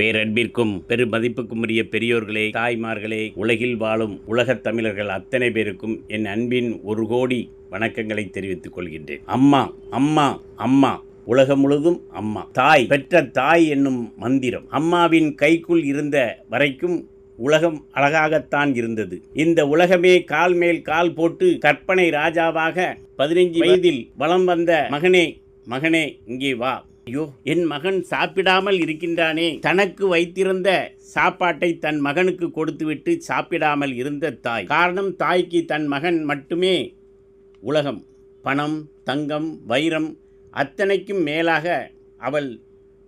பேரன்பிற்கும் பெருமதிப்புக்கும் உரிய பெரியோர்களே தாய்மார்களே உலகில் வாழும் உலகத் தமிழர்கள் அத்தனை பேருக்கும் என் அன்பின் ஒரு கோடி வணக்கங்களை தெரிவித்துக் கொள்கின்றேன். அம்மா அம்மா அம்மா உலகம் முழுதும் அம்மா. தாய் பெற்ற தாய் என்னும் மந்திரம். அம்மாவின் கைக்குள் இருந்த வரைக்கும் உலகம் அழகாகத்தான் இருந்தது. இந்த உலகமே கால் மேல் கால் போட்டு கற்பனை ராஜாவாக பதினைஞ்சு வயதில் வலம் வந்த மகனே மகனே இங்கே வா. ஐயோ என் மகன் சாப்பிடாமல் இருக்கின்றானே. தனக்கு வைத்திருந்த சாப்பாட்டை தன் மகனுக்கு கொடுத்துவிட்டு சாப்பிடாமல் இருந்த தாய். காரணம் தாய்க்கு தன் மகன் மட்டுமே உலகம். பணம் தங்கம் வைரம் அத்தனைக்கும் மேலாக அவள்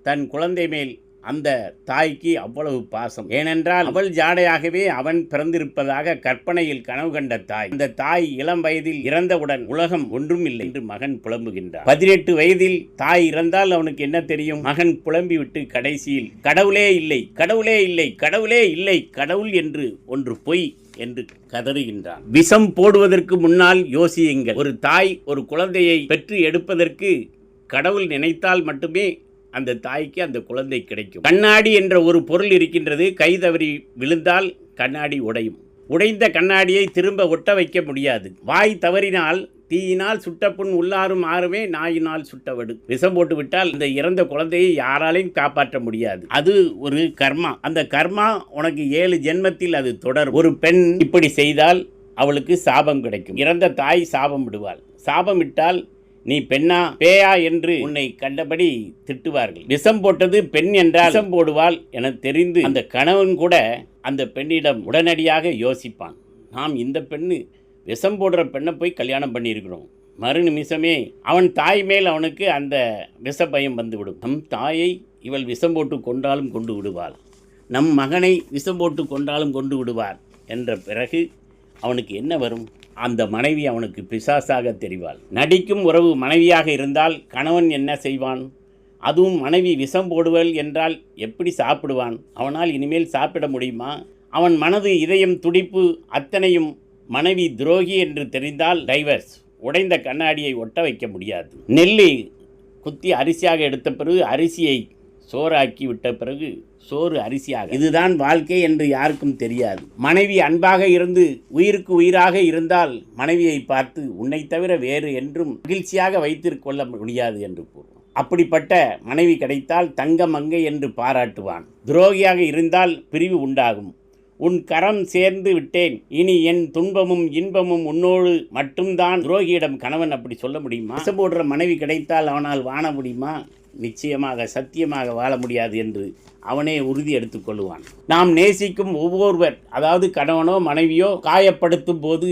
தன் குழந்தை மேல் அந்த தாய்க்கு அவ்வளவு பாசம். ஏனென்றால் அவள் ஜாடையாகவே அவன் பிறந்திருப்பதாக கற்பனையில் கனவு கண்ட தாய். அந்த தாய் இளம் வயதில் இறந்தவுடன் உலகம் ஒன்றும் இல்லை என்று மகன் புலம்புகின்றார் பதினெட்டு வயதில் தாய் இறந்தால் அவனுக்கு என்ன தெரியும்? மகன் புலம்பிவிட்டு கடைசியில் கடவுளே இல்லை கடவுளே இல்லை கடவுளே இல்லை கடவுள் என்று ஒன்று பொய் என்று கதறுகின்றான். விஷம் போடுவதற்கு முன்னால் யோசியுங்கள். ஒரு தாய் ஒரு குழந்தையை பெற்று எடுப்பதற்கு கடவுள் நினைத்தால் மட்டுமே அந்த தாய்க்கு அந்த குழந்தை கிடைக்கும். கண்ணாடி என்ற ஒரு பொருள் இருக்கின்றது. கை தவறி விழுந்தால் கண்ணாடி உடையும். உடைந்த கண்ணாடியை திரும்ப ஒட்ட வைக்க முடியாது. வாய் தவறினால் தீயினால் சுட்ட புண் உள்ளாரும் ஆறுமே நாயினால் சுட்டவடு விஷம் போட்டு விட்டால் இந்த இறந்த குழந்தையை யாராலையும் காப்பாற்ற முடியாது. அது ஒரு கர்மா. அந்த கர்மா உனக்கு ஏழு ஜென்மத்தில் அது தொடர் ஒரு பெண் இப்படி செய்தால் அவளுக்கு சாபம் கிடைக்கும். இறந்த தாய் சாபம் விடுவாள். சாபம் விட்டால் நீ பெண்ணா பேயா என்று உன்னை கண்டபடி திட்டுவார்கள். விஷம் போட்டது பெண் என்றால் விஷம் போடுவாள் என தெரிந்து அந்த கணவன் கூட அந்த பெண்ணிடம் உடனடியாக யோசிப்பான். நாம் இந்த பெண்ணு விஷம் போடுற பெண்ணை போய் கல்யாணம் பண்ணியிருக்கிறோம். மறு நிமிஷமே அவன் தாய் மேல் அவனுக்கு அந்த விஷ பயம் வந்துவிடும். நம் தாயை இவள் விஷம் போட்டு கொண்டாலும் கொண்டு விடுவாள். நம் மகனை விஷம் போட்டு கொண்டாலும் கொண்டு விடுவார். என்ற பிறகு அவனுக்கு என்ன வரும்? அந்த மனைவி அவனுக்கு பிசாசாக தெரிவாள். நடிக்கும் உறவு மனைவியாக இருந்தால் கணவன் என்ன செய்வான்? அதுவும் மனைவி விஷம் போடுவள் என்றால் எப்படி சாப்பிடுவான்? அவனால் இனிமேல் சாப்பிட முடியுமா? அவன் மனது இதயம் துடிப்பு அத்தனையும் மனைவி துரோகி என்று தெரிந்தால் டைவர்ஸ். உடைந்த கண்ணாடியை ஒட்ட வைக்க முடியாது. நெல்லி குத்தி அரிசியாக எடுத்த பிறகு அரிசியை சோறாக்கி விட்ட பிறகு சோறு அரிசியாக. இதுதான் வாழ்க்கை என்று யாருக்கும் தெரியாது. மனைவி அன்பாக இருந்து உயிருக்கு உயிராக இருந்தால் மனைவியை பார்த்து உன்னை தவிர வேறு என்றும் மகிழ்ச்சியாக வைத்திருக்கொள்ள முடியாது என்று கூறுவான். அப்படிப்பட்ட மனைவி கிடைத்தால் தங்க மங்கை என்று பாராட்டுவான். துரோகியாக இருந்தால் பிரிவு உண்டாகும். உன் கரம் சேர்ந்து விட்டேன். இனி என் துன்பமும் இன்பமும் உன்னோடு மட்டும்தான். துரோகியிடம் கணவன் அப்படி சொல்ல முடியுமா? விஷம் போடுற மனைவி கிடைத்தால் அவனால் வாழ முடியுமா? நிச்சயமாக சத்தியமாக வாழ முடியாது என்று அவனே உறுதி எடுத்துக்கொள்வான் நாம் நேசிக்கும் ஒவ்வொருவர் அதாவது கணவனோ மனைவியோ காயப்படுத்தும் போது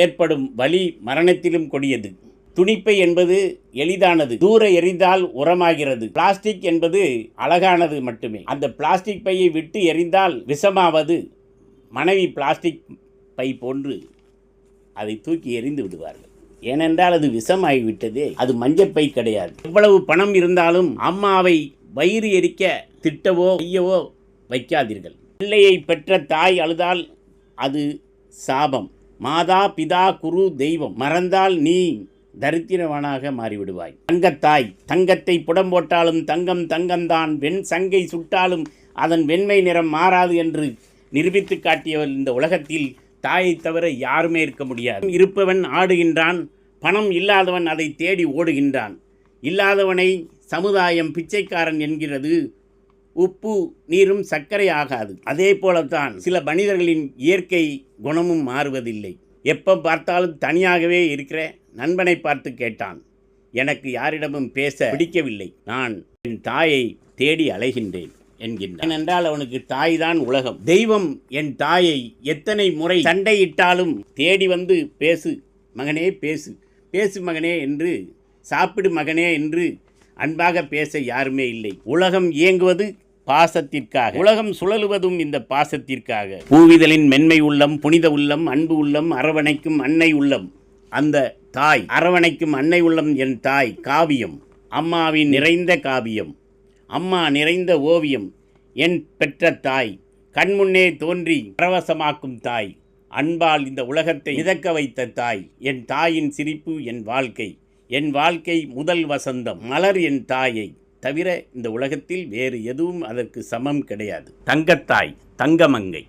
ஏற்படும் வலி மரணத்திலும் கொடியது. துணிப்பை என்பது எளிதானது தூர எரிந்தால் உரமாகிறது. பிளாஸ்டிக் என்பது அழகானது மட்டுமே. அந்த பிளாஸ்டிக் பையை விட்டு எரிந்தால் விஷமாவது. மனைவி பிளாஸ்டிக் பை போன்று அதை தூக்கி எறிந்து விடுவார்கள். ஏனென்றால் அது விஷமாகிவிட்டதே அது மஞ்சப்பை கிடையாது. எவ்வளவு பணம் இருந்தாலும் அம்மாவை வயிறு எரிக்க திட்டவோ ஐயவோ வைக்காதீர்கள். பிள்ளையை பெற்ற தாய் அழுதால் அது சாபம். மாதா பிதா குரு தெய்வம். மறந்தால் நீ தரித்திரவனாக மாறிவிடுவாய். தங்கத்தாய் தங்கத்தை புடம் போட்டாலும் தங்கம் தங்கம்தான். வெண் சங்கை சுட்டாலும் அதன் வெண்மை நிறம் மாறாது என்று நிரூபித்து காட்டியவள் இந்த உலகத்தில் தாயை தவிர யாருமே இருக்க முடியாது. இருப்பவன் ஆடுகின்றான் பணம் இல்லாதவன் அதை தேடி ஓடுகின்றான். இல்லாதவனை சமுதாயம் பிச்சைக்காரன் என்கிறது உப்பு நீரும் சர்க்கரை ஆகாது. அதே போலத்தான் சில மனிதர்களின் இயற்கை குணமும் மாறுவதில்லை. எப்போ பார்த்தாலும் தனியாகவே இருக்கிற நண்பனை பார்த்து கேட்டான். எனக்கு யாரிடமும் பேச பிடிக்கவில்லை. நான் என் தாயை தேடி அலைகின்றேன் என்கின்றான். ஏனென்றால் அவனுக்கு தாய் தான் உலகம். தெய்வம் என் தாயை எத்தனை முறை சண்டையிட்டாலும் தேடி வந்து பேசு மகனே பேசு. பேசு மகனே என்று சாப்பிடு மகனே என்று அன்பாக பேச யாருமே இல்லை. உலகம் இயங்குவது பாசத்திற்காக. உலகம் சுழலுவதும் இந்த பாசத்திற்காக. பூவிதலின் மென்மை உள்ளம் புனித உள்ளம் அன்பு உள்ளம் அரவணைக்கும் அன்னை உள்ளம். அந்த தாய் அரவணைக்கும் அன்னை உள்ளம் என் தாய் காவியம். அம்மாவின் நிறைந்த காவியம். அம்மா நிறைந்த ஓவியம். என் பெற்ற தாய் கண்முன்னே தோன்றி பரவசமாக்கும் தாய். அன்பால் இந்த உலகத்தை மிதக்க வைத்த தாய் என் தாயின் சிரிப்பு என் வாழ்க்கை. என் வாழ்க்கை முதல் வசந்தம் மலர் என் தாயை. தவிர இந்த உலகத்தில் வேறு எதுவும் அதற்கு சமம் கிடையாது. தங்கத்தாய் தங்கமங்கை.